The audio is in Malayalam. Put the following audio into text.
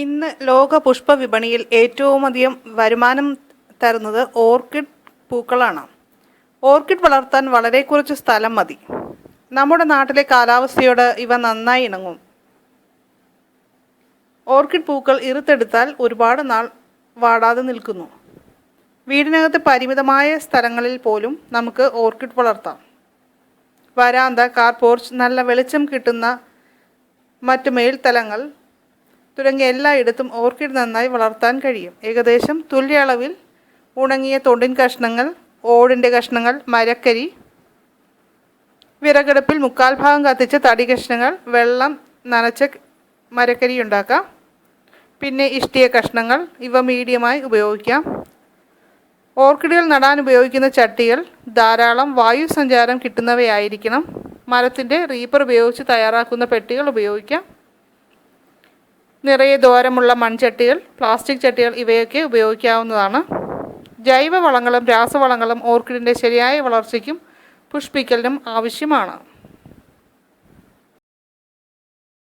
ഇന്ന് ലോക പുഷ്പ വിപണിയിൽ ഏറ്റവും അധികം വരുമാനം തരുന്നത് ഓർക്കിഡ് പൂക്കളാണ്. ഓർക്കിഡ് വളർത്താൻ വളരെ കുറച്ച് സ്ഥലം മതി. നമ്മുടെ നാട്ടിലെ കാലാവസ്ഥയോട് ഇവ നന്നായി ഇണങ്ങും. ഓർക്കിഡ് പൂക്കൾ ഇറുത്തെടുത്താൽ ഒരുപാട് നാൾ വാടാതെ നിൽക്കുന്നു. വീടിനകത്ത് പരിമിതമായ സ്ഥലങ്ങളിൽ പോലും നമുക്ക് ഓർക്കിഡ് വളർത്താം. വരാന്ത കാർ പോർച്ച് നല്ല വെളിച്ചം കിട്ടുന്ന മറ്റു മേൽത്തലങ്ങൾ തുടങ്ങിയ എല്ലായിടത്തും ഓർക്കിഡ് നന്നായി വളർത്താൻ കഴിയും. ഏകദേശം തുല്യ അളവിൽ ഉണങ്ങിയ തൊണ്ടിൻ കഷ്ണങ്ങൾ ഓടിന്റെ കഷ്ണങ്ങൾ മരക്കരി വിറകടുപ്പിൽ മുക്കാൽ ഭാഗം കത്തിച്ച തടി കഷ്ണങ്ങൾ വെള്ളം നനച്ച മരക്കരി ഉണ്ടാക്കാം. പിന്നെ ഇഷ്ടിയ കഷ്ണങ്ങൾ ഇവ മീഡിയമായി ഉപയോഗിക്കാം. ഓർക്കിഡുകൾ നടാൻ ഉപയോഗിക്കുന്ന ചട്ടികൾ ധാരാളം വായു സഞ്ചാരം കിട്ടുന്നവയായിരിക്കണം. മരത്തിന്റെ റീപ്പർ ഉപയോഗിച്ച് തയ്യാറാക്കുന്ന പെട്ടികൾ ഉപയോഗിക്കാം. നിറയെ ദ്വാരമുള്ള മൺചട്ടികൾ പ്ലാസ്റ്റിക് ചട്ടികൾ ഇവയൊക്കെ ഉപയോഗിക്കാവുന്നതാണ്. ജൈവവളങ്ങളും രാസവളങ്ങളും ഓർക്കിഡിന്റെ ശരിയായ വളർച്ചയ്ക്കും പുഷ്പിക്കലിനും ആവശ്യമാണ്.